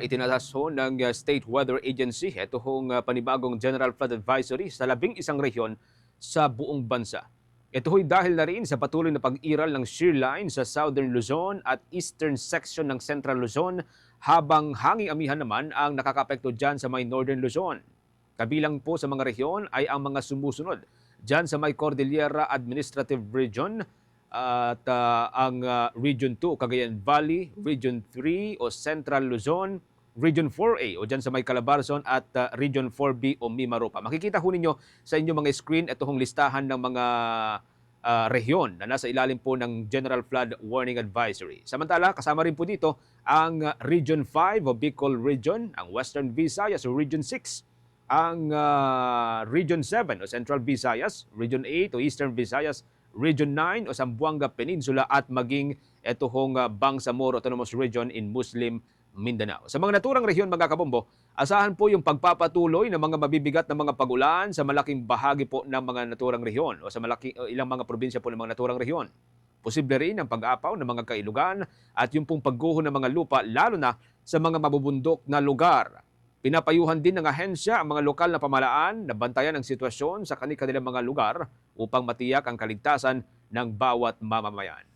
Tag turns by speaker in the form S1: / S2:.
S1: Itinalaso ng uh, State Weather Agency ito hong uh, panibagong General Flood Advisory sa labing isang rehiyon sa buong bansa. Ito ho'y dahil na rin sa patuloy na pag-iral ng shear line sa Southern Luzon at Eastern section ng Central Luzon habang hanging amihan naman ang nakakapekto dyan sa may Northern Luzon. Kabilang po sa mga rehiyon ay ang mga sumusunod dyan sa may Cordillera Administrative Region at ah, ang ah, Region 2, Cagayan Valley, Region 3 o Central Luzon, Region 4A o dyan sa may Calabarzon at ah, Region 4B o Mimaropa. Makikita ho ninyo sa inyong mga screen itong listahan ng mga ah, rehiyon na nasa ilalim po ng General Flood Warning Advisory. Samantala, kasama rin po dito ang Region 5 o Bicol Region, ang Western Visayas o Region 6, ang ah, Region 7 o Central Visayas, Region 8 o Eastern Visayas, Region 9 o Zamboanga Peninsula at maging ito hong uh, Bangsamoro Autonomous Region in Muslim Mindanao. Sa mga naturang rehiyon mga kabombo, asahan po yung pagpapatuloy ng mga mabibigat na mga pagulan sa malaking bahagi po ng mga naturang rehiyon o sa malaki, o ilang mga probinsya po ng mga naturang rehiyon. Posible rin ang pag-apaw ng mga kailugan at yung pong pagguho ng mga lupa lalo na sa mga mabubundok na lugar. Pinapayuhan din ng ahensya ang mga lokal na pamalaan na bantayan ang sitwasyon sa kanilang mga lugar upang matiyak ang kaligtasan ng bawat mamamayan.